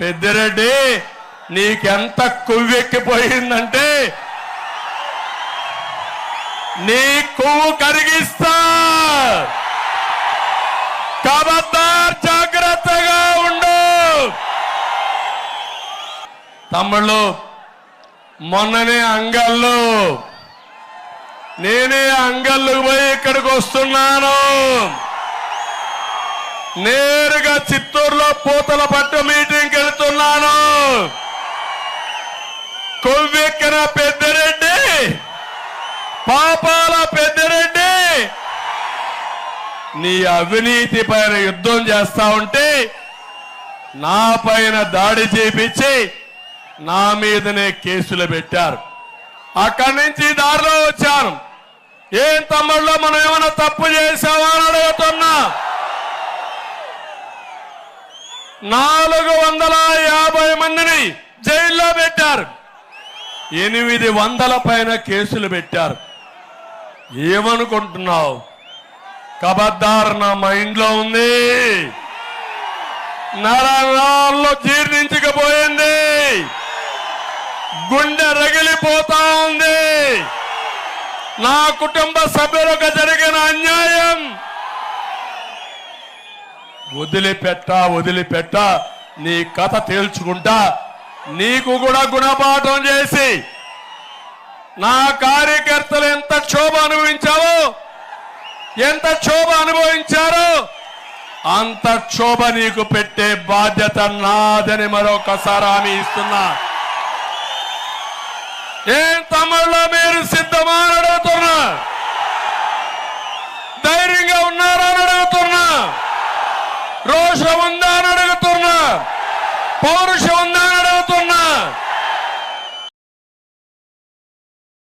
పెద్దిరెడ్డి నీకెంత కొవ్వెక్కిపోయిందంటే నీ కొవ్వు కరిగిస్తా. కబద్దార్ జాగ్రత్తగా ఉండు. తమ్ముళ్ళు మొన్ననే అంగళ్ళు నేనే అంగళ్ళు పోయి ఇక్కడికి వస్తున్నాను. నేరుగా చిత్తూరులో పూతల పట్టు మీటింగ్కి వెళ్తున్నాను. కొవ్వెక్కిన పెద్దరెడ్డి పాపాల పెద్దరెడ్డి. నీ అవినీతి పైన యుద్ధం చేస్తా ఉంటే నా పైన దాడి చేపించి నా మీదనే కేసులు పెట్టారు. అక్కడి నుంచి దారిలో వచ్చాను. ఏం తమ్ముళ్ళో మనం ఏమైనా తప్పు చేశాం నాలుగు వందల యాభై మందిని జైల్లో పెట్టారు. ఎనిమిది వందల పైన కేసులు పెట్టారు. ఏమనుకుంటున్నావు? కబద్దార్ నా మైండ్లో ఉంది. నరాల్లో జీర్ణించకపోయింది. గుండె రగిలిపోతా ఉంది. నా కుటుంబ సభ్యులకు జరిగిన అన్యాయం వదిలిపెట్ట వదిలిపెట్ట నీ కథ తేల్చుకుంటా నీకు కూడా గుణపాఠం చేసి నా కార్యకర్తలు ఎంత క్షోభ అనుభవించావో ఎంత క్షోభ అనుభవించారో అంత క్షోభ నీకు పెట్టే బాధ్యత నాదని మరొకసారి హామీ ఇస్తున్నా. ఏం తమిళలో మీరు రోషం ఉందా అని అడుగుతున్నా పౌరుషం ఉందా